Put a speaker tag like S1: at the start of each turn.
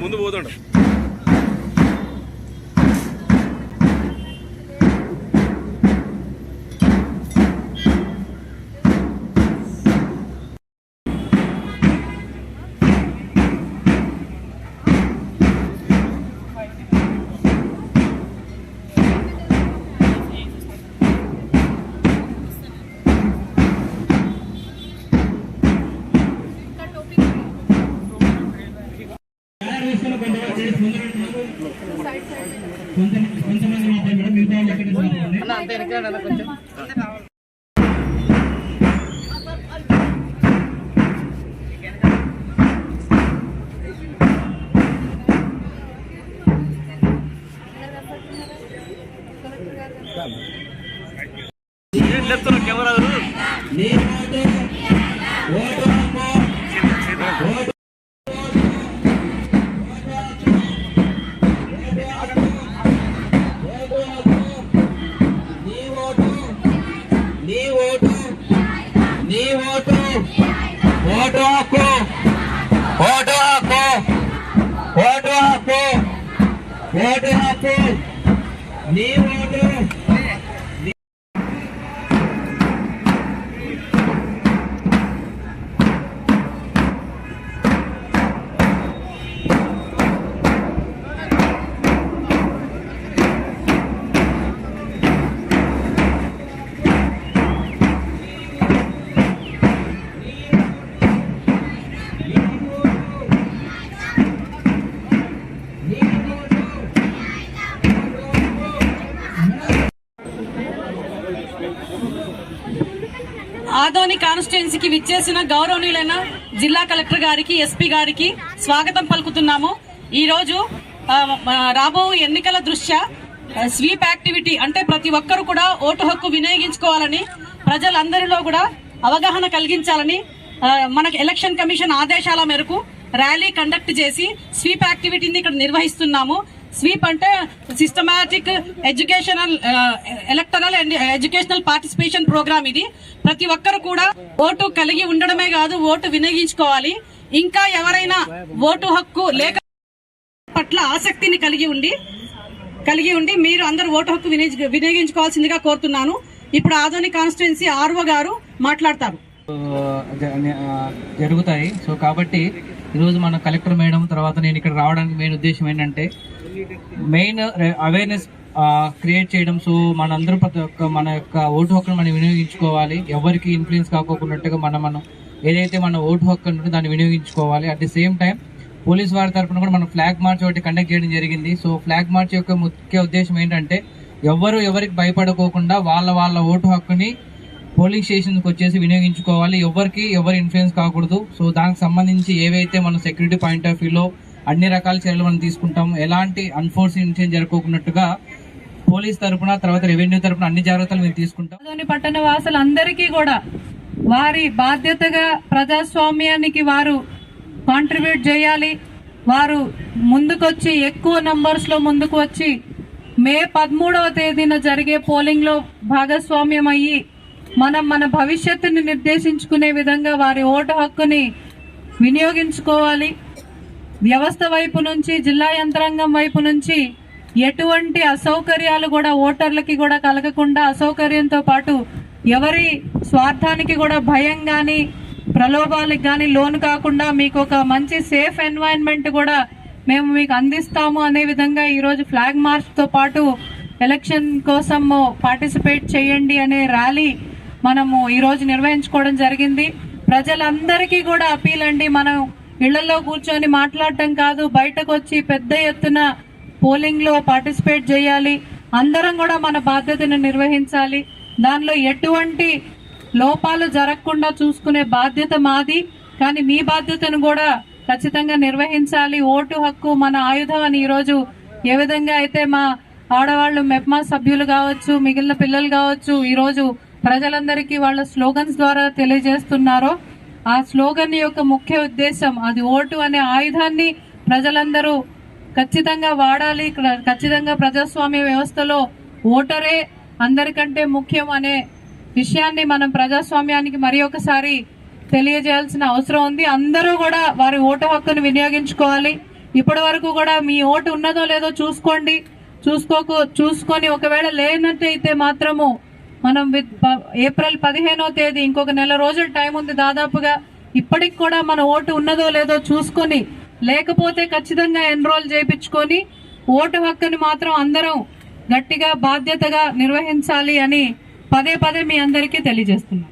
S1: ముందు పోతుండ.
S2: కొంతమంది మాత్రమే మేడం మిగతా ఎక్కడ ఓటు హక్కు ఓటు హక్కు ఓటు హక్కు ఓటు హక్కు నీ ఓటు.
S3: ఆదోని కాన్స్టిట్యున్సీకి విచ్చేసిన గౌరవనీయులైన జిల్లా కలెక్టర్ గారికి ఎస్పీ గారికి స్వాగతం పలుకుతున్నాము. ఈరోజు రాబో ఎన్నికల దృష్ట్యా స్వీప్ యాక్టివిటీ అంటే ప్రతి ఒక్కరు కూడా ఓటు హక్కు వినియోగించుకోవాలని ప్రజలందరిలో కూడా అవగాహన కలిగించాలని మనకు ఎలక్షన్ కమిషన్ ఆదేశాల మేరకు ర్యాలీ కండక్ట్ చేసి స్వీప్ యాక్టివిటీని ఇక్కడ నిర్వహిస్తున్నాము. స్వీప్ అంటే systematic educational electoral and educational participation programme ఇది. ప్రతి ఒక్కరు కూడా ఓటు కలిగి ఉండడమే కాదు ఓటు వినియోగించుకోవాలి. ఇంకా ఎవరైనా ఓటు హక్కు లేక పట్ల ఆసక్తిని కలిగి ఉండి కలిగి ఉండి మీరు అందరు ఓటు హక్కు వినియోగించుకోవాల్సిందిగా కోరుతున్నాను. ఇప్పుడు ఆధునిక కాన్స్టిట్యున్సీ ఆర్వో గారు మాట్లాడతారు.
S4: జరుగుతాయి. సో కాబట్టి ఈరోజు మన కలెక్టర్ మేడం తర్వాత నేను ఇక్కడ రావడానికి మెయిన్ ఉద్దేశం ఏంటంటే మెయిన్ అవేర్నెస్ క్రియేట్ చేయడం. సో మనందరూ ప్రతి ఒక్క మన యొక్క ఓటు హక్కును మనం వినియోగించుకోవాలి. ఎవరికి ఇన్ఫ్లుయెన్స్ కాకోకున్నట్టుగా మనం మనం ఏదైతే మన ఓటు హక్కు ఉంటుందో దాన్ని వినియోగించుకోవాలి. At the same time police వారి తరఫున కూడా మనం ఫ్లాగ్ మార్చ్ ఒకటి కండక్ట్ చేయడం జరిగింది. సో ఫ్లాగ్ మార్చ్ యొక్క ముఖ్య ఉద్దేశం ఏంటంటే ఎవరు ఎవరికి భయపడుకోకుండా వాళ్ళ వాళ్ళ ఓటు హక్కుని పోలింగ్ స్టేషన్కి వచ్చేసి వినియోగించుకోవాలి. ఎవరికి ఎవరు ఇన్ఫ్లుయెన్స్ కాకూడదు. సో దానికి సంబంధించి ఏవైతే మన సెక్యూరిటీ పాయింట్ ఆఫ్ వ్యూలో అన్ని రకాల చర్యలు మనం తీసుకుంటాం ఎలాంటి అన్ఫోర్స్ ఇన్సిడెంట్ జరుపుకున్నట్టుగా పోలీస్ తరపున తర్వాత రెవెన్యూ తరపున అన్ని జాగ్రత్తలు మేము తీసుకుంటాం.
S5: పట్టణ వాసులందరికీ కూడా వారి బాధ్యతగా ప్రజాస్వామ్యానికి వారు కాంట్రిబ్యూట్ చేయాలి. వారు ముందుకొచ్చి ఎక్కువ నంబర్స్లో ముందుకు వచ్చి మే పదమూడవ తేదీన జరిగే పోలింగ్లో భాగస్వామ్యం అయ్యి మనం మన భవిష్యత్తుని నిర్దేశించుకునే విధంగా వారి ఓటు హక్కుని వినియోగించుకోవాలి. వ్యవస్థ వైపు నుంచి జిల్లా యంత్రాంగం వైపు నుంచి ఎటువంటి అసౌకర్యాలు కూడా ఓటర్లకి కూడా కలగకుండా అసౌకర్యంతో పాటు ఎవరి స్వార్థానికి కూడా భయం కానీ ప్రలోభాలకు కానీ లోను కాకుండా మీకు ఒక మంచి సేఫ్ ఎన్వైరన్మెంట్ కూడా మేము మీకు అందిస్తాము అనే విధంగా ఈరోజు ఫ్లాగ్ మార్చ్తో పాటు ఎలక్షన్ కోసం పార్టిసిపేట్ చేయండి అనే ర్యాలీ మనము ఈరోజు నిర్వహించుకోవడం జరిగింది. ప్రజలందరికీ కూడా అపీల్ అండి. మనం ఇళ్ళలో కూర్చొని మాట్లాడటం కాదు బయటకు వచ్చి పెద్ద ఎత్తున పోలింగ్లో పార్టిసిపేట్ చేయాలి. అందరం కూడా మన బాధ్యతను నిర్వహించాలి. దానిలో ఎటువంటి లోపాలు జరగకుండా చూసుకునే బాధ్యత మాది. కానీ మీ బాధ్యతను కూడా ఖచ్చితంగా నిర్వహించాలి. ఓటు హక్కు మన ఆయుధం అని ఈరోజు ఏ విధంగా అయితే మా ఆడవాళ్ళు మెప్మా సభ్యులు కావచ్చు మిగిలిన పిల్లలు కావచ్చు ఈరోజు ప్రజలందరికీ వాళ్ళ స్లోగన్స్ ద్వారా తెలియజేస్తున్నారో ఆ స్లోగన్ యొక్క ముఖ్య ఉద్దేశం అది ఓటు అనే ఆయుధాన్ని ప్రజలందరూ ఖచ్చితంగా వాడాలి. ఖచ్చితంగా ప్రజాస్వామ్య వ్యవస్థలో ఓటరే అందరికంటే ముఖ్యం అనే విషయాన్ని మనం ప్రజాస్వామ్యానికి మరి ఒకసారి తెలియజేయాల్సిన అవసరం ఉంది. అందరూ కూడా వారి ఓటు హక్కును వినియోగించుకోవాలి. ఇప్పటి వరకు కూడా మీ ఓటు ఉన్నదో లేదో చూసుకోండి. చూసుకోకు చూసుకొని ఒకవేళ లేనట్టయితే మాత్రము మనం విత్ ఏప్రిల్ పదిహేనో తేదీ ఇంకొక నెల రోజుల టైం ఉంది దాదాపుగా. ఇప్పటికి కూడా మన ఓటు ఉన్నదో లేదో చూసుకొని లేకపోతే ఖచ్చితంగా ఎన్రోల్ చేయించుకొని ఓటు హక్కుని మాత్రం అందరం గట్టిగా బాధ్యతగా నిర్వహించాలి అని పదే పదే మీ అందరికీ తెలియజేస్తున్నాం.